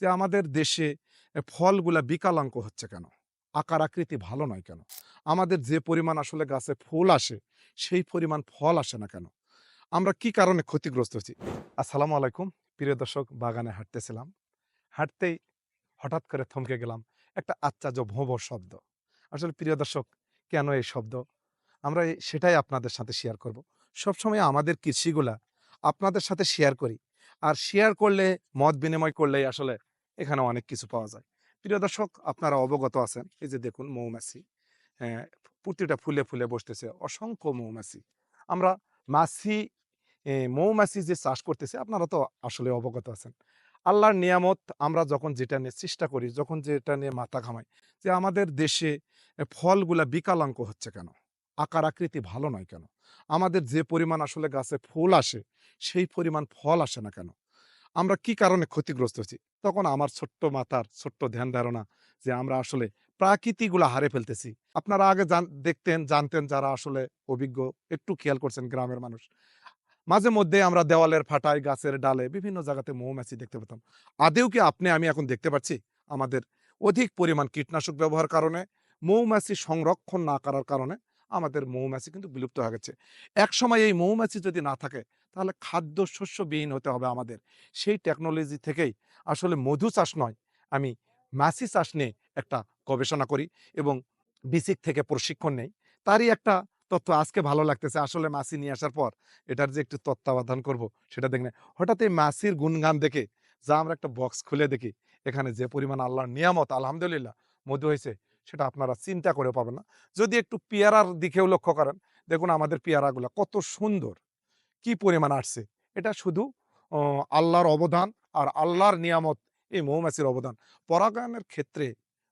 যে আমাদের দেশে ফলগুলা বিকলাঙ্গ হচ্ছে কেন? আকার আকৃতি ভালো নয় কেন? আমাদের যে পরিমাণ আসলে গাছে ফুল আসে, সেই পরিমাণ ফল আসে না কেন? আমরা কি কারণে ক্ষতিগ্রস্ত হচ্ছি? আসসালামু আলাইকুম। প্রিয় দর্শক বাগানে হাঁটতেছিলাম। হাঁটতেই হঠাৎ করে থমকে গেলাম। একটা আশ্চর্য ভোঁ, ভোঁ শব্দ। আসলে প্রিয় দর্শক কেন এই শব্দ? আমরা সেটাই আপনাদের সাথে শেয়ার করব। সবসময় আমাদের কৃষিগুলা আপনাদের সাথে শেয়ার করি। আর শেয়ার করলে মত বিনিময় করলেই আসলে এখানে অনেক কিছু পাওয়া যায়। প্রিয় দর্শক আপনারা অবগত আছেন। এই যে দেখুন মৌমাছি। প্রতিটা ফুলে, ফুলে বসতেছে অসংখ্য মৌমাছি। আমরা মাছি মৌমাছি যে চাষ করতেছি আপনারা তো আসলে অবগত আছেন। আল্লাহর নিয়ামত আমরা যখন যেটা নিয়ে চেষ্টা করি, যখন যেটা নিয়ে মাথা ঘামাই যে আমাদের দেশে ফলগুলা বিকলাঙ্গ হচ্ছে কেন? আকার আকৃতি ভালো নয় কেন? আমাদের যে পরিমাণ আসলে গাছে ফুল আসে, সেই পরিমাণ ফল আসে না কেন? আমরা কি কারণে ক্ষতিগ্রস্ত হচ্ছি? তখন আমার ছোট্ট মাথার ছোট্ট ধ্যান ধারণা যে আমরা আসলে প্রাকৃতিগুলা হারে ফেলতেছি। আপনারা আগে দেখতেন, জানতেন যারা আসলে অভিজ্ঞ, একটু খেয়াল করছেন গ্রামের মানুষ। মাঝে মধ্যে আমরা দেওয়ালের ফাটায়, গাছের ডালে বিভিন্ন জায়গাতে মৌমাছি দেখতে পেতাম। আদৌ কি আপনি আমি এখন দেখতে পাচ্ছি? আমাদের অধিক পরিমাণ কীটনাশক ব্যবহার কারণে, মৌমাছি সংরক্ষণ না করার কারণে আমাদের মৌমাছি কিন্তু বিলুপ্ত হয়ে গেছে। একসময় এই মৌমাছি যদি না থাকে তাহলে খাদ্য শস্যবিহীন হতে হবে আমাদের। সেই টেকনোলজি থেকেই আসলে মধু চাষ নয়, আমি মাছি চাষ নিয়ে একটা গবেষণা করি এবং বিসিক থেকে প্রশিক্ষণ নেই। তারই একটা তথ্য আজকে ভালো লাগতেছে। আসলে মাছি নিয়ে আসার পর এটার যে একটু তত্ত্বাবধান করব সেটা দেখলে হঠাৎ এই মাছির গুণগান দেখে যা আমরা একটা বক্স খুলে দেখি এখানে যে পরিমাণ আল্লাহর নিয়ামত আলহামদুলিল্লাহ মধু হয়েছে সেটা আপনারা চিন্তা করে পাবেন না। যদি একটু পেয়ারার দিকেও লক্ষ্য করেন, দেখুন আমাদের পেয়ারাগুলো কত সুন্দর। কি পরিমাণ আসছে। এটা শুধু আল্লাহর অবদান আর আল্লাহর নিয়ামত এই মৌমাছির অবদান। পরাগায়নের ক্ষেত্রে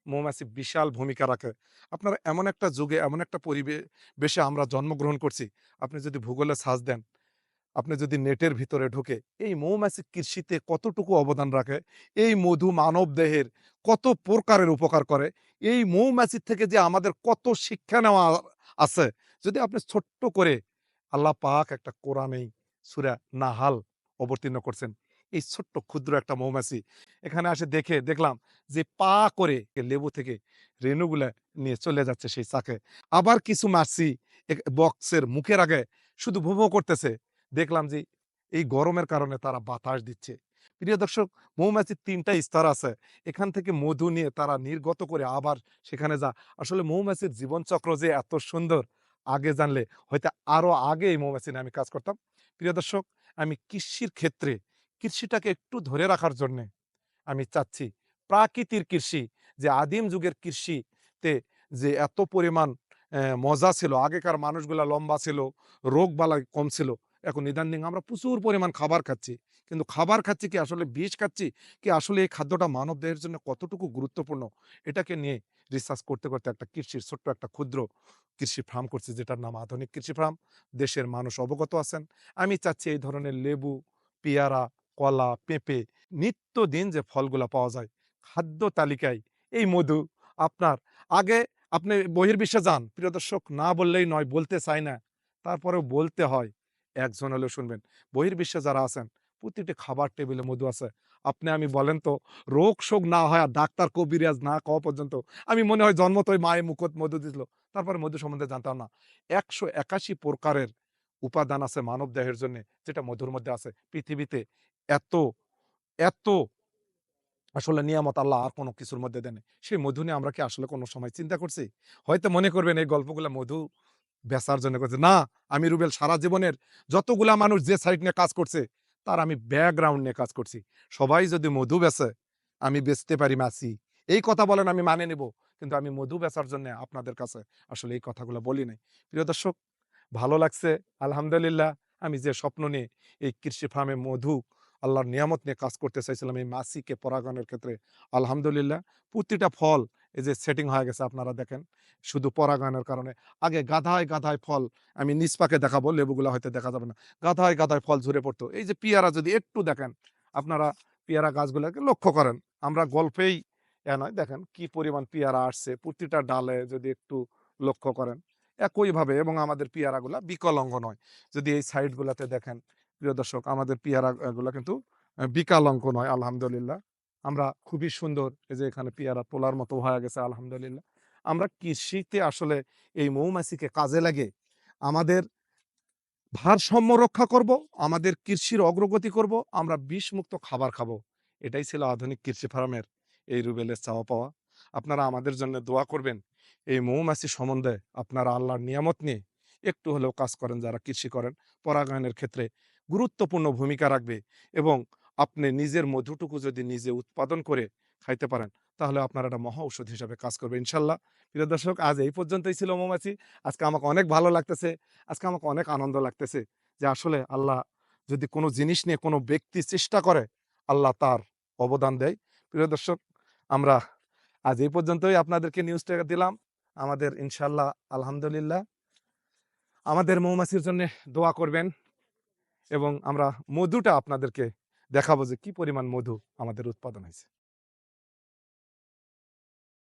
মৌমাছি বিশাল ভূমিকা রাখে। আপনারা এমন একটা যুগে এমন একটা পরিবে বেশে আমরা জন্মগ্রহণ করছি। আপনি যদি ভূগোলে সার্চ দেন, আপনি যদি নেটের ভিতরে ঢুকে এই মৌমাছি কৃষিতে কতটুকু অবদান রাখে, এই মধু মানবদেহের কত প্রকারের উপকার করে, এই মৌমাছির থেকে যে আমাদের কত শিক্ষা নেওয়া আছে। যদি আপনি ছোট্ট করে আল্লাহ পাক একটা কোরআনেই সূরা নাহাল অবতীর্ণ করছেন। এই ছোট্ট ক্ষুদ্র একটা মৌমাছি এখানে আসে দেখে দেখলাম যে পা করে লেবু থেকে রেণুগুলা নিয়ে চলে যাচ্ছে সেই চাকে। আবার কিছু মাছি বক্সের মুখের আগে শুধু ভোঁ, ভোঁ করতেছে। দেখলাম যে এই গরমের কারণে তারা বাতাস দিচ্ছে। প্রিয় দর্শক মৌমাছির ৩ টা স্তর আছে। এখান থেকে মধু নিয়ে তারা নির্গত করে আবার সেখানে যা আসলে মৌমাছির জীবনচক্র যে এত সুন্দর আগে জানলে হয়তো আরও আগে এই মৌমাছি নিয়ে আমি কাজ করতাম। প্রিয় দর্শক আমি কৃষির ক্ষেত্রে কৃষিটাকে একটু ধরে রাখার জন্যে আমি চাচ্ছি প্রাকৃতির কৃষি যে আদিম যুগের কৃষিতে যে এত পরিমাণ মজা ছিল, আগেকার মানুষগুলা লম্বা ছিল, রোগবালাই কম ছিল। এখন ইদানিং আমরা প্রচুর পরিমাণ খাবার খাচ্ছি। কিন্তু খাবার খাচ্ছি কি আসলে বিষ খাচ্ছি? কি আসলে এই খাদ্যটা মানবদেহের জন্য কতটুকু গুরুত্বপূর্ণ? এটাকে নিয়ে রিসার্চ করতে, করতে একটা কৃষির ছোট্ট একটা ক্ষুদ্র কৃষি ফার্ম করছি যেটার নাম আধুনিক কৃষি ফার্ম। দেশের মানুষ অবগত আছেন। আমি চাচ্ছি এই ধরনের লেবু, পেয়ারা, কলা, পেঁপে নিত্যদিন যে ফলগুলা পাওয়া যায়, খাদ্য তালিকায় এই মধু আপনার আগে আপনি বহির্বিশ্বে যান, প্রিয় দর্শক না বললেই নয়, বলতে চাই না। তারপরেও বলতে হয়। একজন হলেও শুনবেন। বহির্বিশ্বে যারা আছেন প্রতিটি খাবার টেবিলে মধু আছে। আপনি আমি বলেন তো রোগ-শোক না হয় আর ডাক্তার কবিরাজ না কওয়া পর্যন্ত আমি মনে হয় জন্মতই মায়ে মুখত মধু দিছিল। তারপরে মধু সম্বন্ধে জানতাম না। ১৮১ প্রকারের উপাদান আছে মানবদেহের জন্যে যেটা মধুর মধ্যে আছে। পৃথিবীতে এত, এত আসলে নিয়ামত আল্লাহ আর কোনো কিছুর মধ্যে দেন সেই মধু নিয়ে আমরা কি আসলে কোনো সময় চিন্তা করছি? হয়তো মনে করবেন এই গল্পগুলো মধু বেচার জন্য করছে। না, আমি রুবেল সারা জীবনের যতগুলা মানুষ যে সাইড নিয়ে কাজ করছে, তার আমি ব্যাকগ্রাউন্ড নিয়ে কাজ করছি। সবাই যদি মধু বেচে, আমি বেচতে পারি মাছি। এই কথা বলেন আমি মানে নেব কিন্তু আমি মধু বেচার জন্যে আপনাদের কাছে আসলে এই কথাগুলা বলি নাই। প্রিয় দর্শক ভালো লাগছে আলহামদুলিল্লাহ। আমি যে স্বপ্ন নিয়ে এই কৃষি ফার্মে মধু আল্লাহর নিয়ামত নিয়ে কাজ করতে চাইছিলাম এই মাসিকে পরাগায়নের ক্ষেত্রে আলহামদুলিল্লাহ প্রতিটা ফল এই যে সেটিং হয়ে গেছে আপনারা দেখেন। শুধু পরাগায়নের কারণে। আগে গাধায়, গাধায় ফল আমি নিষ্পাকে দেখাবো, লেবুগুলা হয়তো দেখা যাবে না। গাধায়, গাধায় ফল ঝরে পড়তো। এই যে পেয়ারা যদি একটু দেখেন, আপনারা পেয়ারা গাছগুলাকে লক্ষ্য করেন। আমরা গল্পেই এ নয় দেখেন কি পরিমাণ পেয়ারা আসছে। প্রতিটা ডালে যদি একটু লক্ষ্য করেন। একইভাবে এবং আমাদের পেয়ারাগুলা বিকলঙ্গ নয়। যদি এই সাইড গুলাতে দেখেন, প্রিয় দর্শক আমাদের পেয়ারা আ কিন্তু আ বিকলাঙ্গ নয় আলহামদুলিল্লাহ। আমরা খুবই সুন্দর এই যে এখানে পেয়ারা তোলার মতো হয়ে গেছে, আলহামদুলিল্লাহ। আমরা কৃষিতে আসলে এই মৌমাছিকে কাজে লাগে আমাদের ভারসাম্য রক্ষা করব, আমাদের কৃষির অগ্রগতি করব, আমরা বিষমুক্ত খাবার খাব। এটাই ছিল আধুনিক কৃষি ফার্মের এই রুবেলের চাওয়া পাওয়া। আপনারা আমাদের জন্য দোয়া করবেন, এই মৌমাছি সম্বন্ধে আপনারা আল্লাহর নিয়ামত নিয়ে একটু হলেও কাজ করেন যারা কৃষি করেন। পরাগায়নের ক্ষেত্রে গুরুত্বপূর্ণ ভূমিকা রাখবে এবং আপনি নিজের মধুটুকু যদি নিজে উৎপাদন করে খাইতে পারেন, তাহলে আপনার একটা মহা ঔষধ হিসাবে কাজ করবে ইনশাল্লাহ। প্রিয় দর্শক, আজ এই পর্যন্তই ছিল মৌমাছি। আজকে আমাকে অনেক ভালো লাগতেছে, আজকে আমাকে অনেক আনন্দ লাগতেছে যে আসলে আল্লাহ যদি কোনো জিনিস নিয়ে কোনো ব্যক্তি চেষ্টা করে, আল্লাহ তার অবদান দেয়। প্রিয় দর্শক, আমরা আজ এই পর্যন্তই আপনাদেরকে নিউজটা দিলাম। আমাদের ইনশাল্লাহ, আলহামদুলিল্লাহ। আমাদের মৌমাছির জন্য দোয়া করবেন এবং আমরা মধুটা আপনাদেরকে দেখাবো যে কি পরিমাণ মধু আমাদের উৎপাদন হয়েছে।